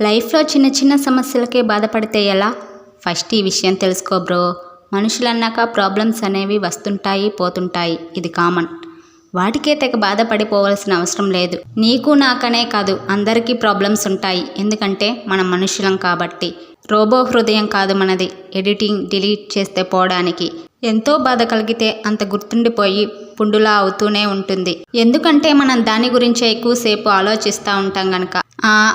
లైఫ్లో చిన్న చిన్న సమస్యలకే బాధపడితే ఎలా? ఫస్ట్ ఈ విషయం తెలుసుకో బ్రో. మనుషులన్నాక ప్రాబ్లమ్స్ అనేవి వస్తుంటాయి పోతుంటాయి. ఇది కామన్. వాటికే తెగ బాధపడిపోవలసిన అవసరం లేదు. నీకు నాకనే కాదు. అందరికీ ప్రాబ్లమ్స్ ఉంటాయి. ఎందుకంటే మనం మనుషులం కాబట్టి. రోబో హృదయం కాదు మనది. ఎడిటింగ్ డిలీట్ చేస్తే పోవడానికి. ఎంతో బాధ కలిగితే అంత గుర్తుండిపోయి పుండులా అవుతూనే ఉంటుంది. ఎందుకంటే మనం దాని గురించే ఎక్కువసేపు ఆలోచిస్తూ ఉంటాం గనక.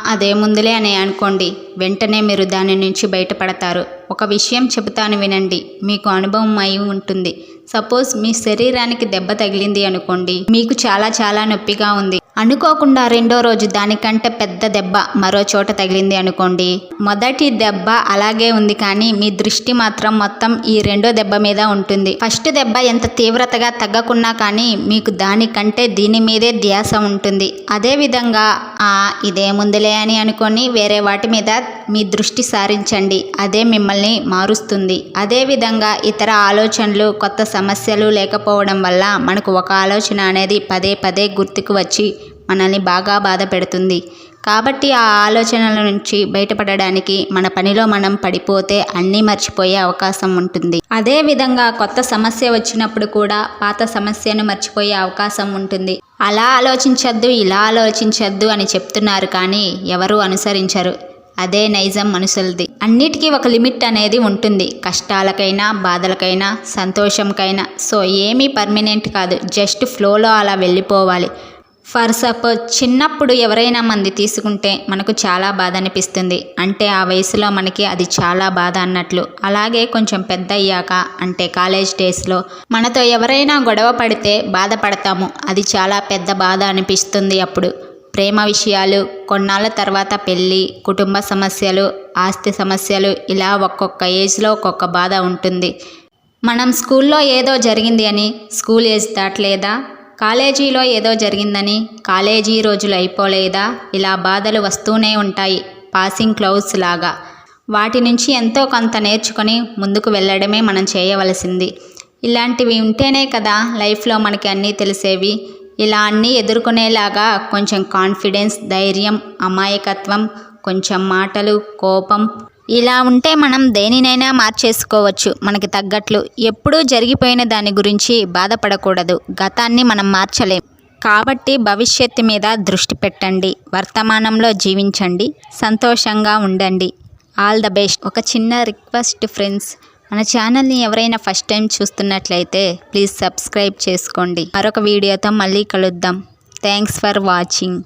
అదే ముందులే అని అనుకోండి. వెంటనే మీరు దాని నుంచి బయటపడతారు. ఒక విషయం చెబుతాను వినండి. మీకు అనుభవం అయి ఉంటుంది. సపోజ్ మీ శరీరానికి దెబ్బ తగిలింది అనుకోండి. మీకు చాలా చాలా నొప్పిగా ఉంది. అనుకోకుండా రెండో రోజు దానికంటే పెద్ద దెబ్బ మరో చోట తగిలింది అనుకోండి. మొదటి దెబ్బ అలాగే ఉంది కానీ మీ దృష్టి మాత్రం మొత్తం ఈ రెండో దెబ్బ మీద ఉంటుంది. ఫస్ట్ దెబ్బ ఎంత తీవ్రతగా తగ్గకున్నా కానీ మీకు దానికంటే దీని మీదే ధ్యాస ఉంటుంది. అదే విధంగా ఆ ఇదేముందిలే అని అనుకొని వేరే వాటి మీద మీ దృష్టి సారించండి. అదే మిమ్మల్ని మారుస్తుంది. అదేవిధంగా ఇతర ఆలోచనలు కొత్త సమస్యలు లేకపోవడం వల్ల మనకు ఒక ఆలోచన అనేది పదే పదే గుర్తుకు వచ్చి మనల్ని బాగా బాధ పెడుతుంది. కాబట్టి ఆ ఆలోచనల నుంచి బయటపడడానికి మన పనిలో మనం పడిపోతే అన్నీ మర్చిపోయే అవకాశం ఉంటుంది. అదే విధంగా కొత్త సమస్య వచ్చినప్పుడు కూడా పాత సమస్యను మర్చిపోయే అవకాశం ఉంటుంది. అలా ఆలోచించద్దు ఇలా ఆలోచించద్దు అని చెప్తున్నారు కానీ ఎవరు అనుసరించరు. అదే నైజం మనుషులది. అన్నిటికీ ఒక లిమిట్ అనేది ఉంటుంది. కష్టాలకైనా బాధలకైనా సంతోషంకైనా. సో ఏమీ పర్మనెంట్ కాదు. జస్ట్ ఫ్లోలో అలా వెళ్ళిపోవాలి. ఫర్ సపోజ్ చిన్నప్పుడు ఎవరైనా మంది తీసుకుంటే మనకు చాలా బాధ అనిపిస్తుంది. అంటే ఆ వయసులో మనకి అది చాలా బాధ అన్నట్లు. అలాగే కొంచెం పెద్ద అయ్యాక అంటే కాలేజ్ డేస్లో మనతో ఎవరైనా గొడవ పడితే బాధపడతాము. అది చాలా పెద్ద బాధ అనిపిస్తుంది అప్పుడు. ప్రేమ విషయాలు కొన్నాళ్ళ తర్వాత పెళ్ళి కుటుంబ సమస్యలు ఆస్తి సమస్యలు ఇలా ఒక్కొక్క ఏజ్లో ఒక్కొక్క బాధ ఉంటుంది. మనం స్కూల్లో ఏదో జరిగింది అని స్కూల్ ఏజ్ దాటలేదా? కాలేజీలో ఏదో జరిగిందని కాలేజీ రోజులు అయిపోలేదా ఇలా బాధలు వస్తూనే ఉంటాయి పాసింగ్ క్లౌజ్ లాగా. వాటి నుంచి ఎంతో కొంత నేర్చుకొని ముందుకు వెళ్ళడమే మనం చేయవలసింది. ఇలాంటివి ఉంటేనే కదా లైఫ్లో మనకి అన్నీ తెలిసేవి. ఇలా అన్నీ ఎదుర్కొనేలాగా కొంచెం కాన్ఫిడెన్స్ ధైర్యం అమాయకత్వం కొంచెం మాటలు కోపం ఇలా ఉంటే మనం దేనినైనా మార్చేసుకోవచ్చు. మనకి తగ్గట్లు ఎప్పుడూ జరిగిపోయిన దాని గురించి బాధపడకూడదు. గతాన్ని మనం మార్చలేం. కాబట్టి భవిష్యత్తు మీద దృష్టి పెట్టండి. వర్తమానంలో జీవించండి. సంతోషంగా ఉండండి. All the best. ఒక చిన్న రిక్వెస్ట్ ఫ్రెండ్స్. మన ఛానల్ని ఎవరైనా ఫస్ట్ టైం చూస్తున్నట్లయితే ప్లీజ్ సబ్స్క్రైబ్ చేసుకోండి. మరొక వీడియోతో మళ్ళీ కలుద్దాం. Thanks for watching.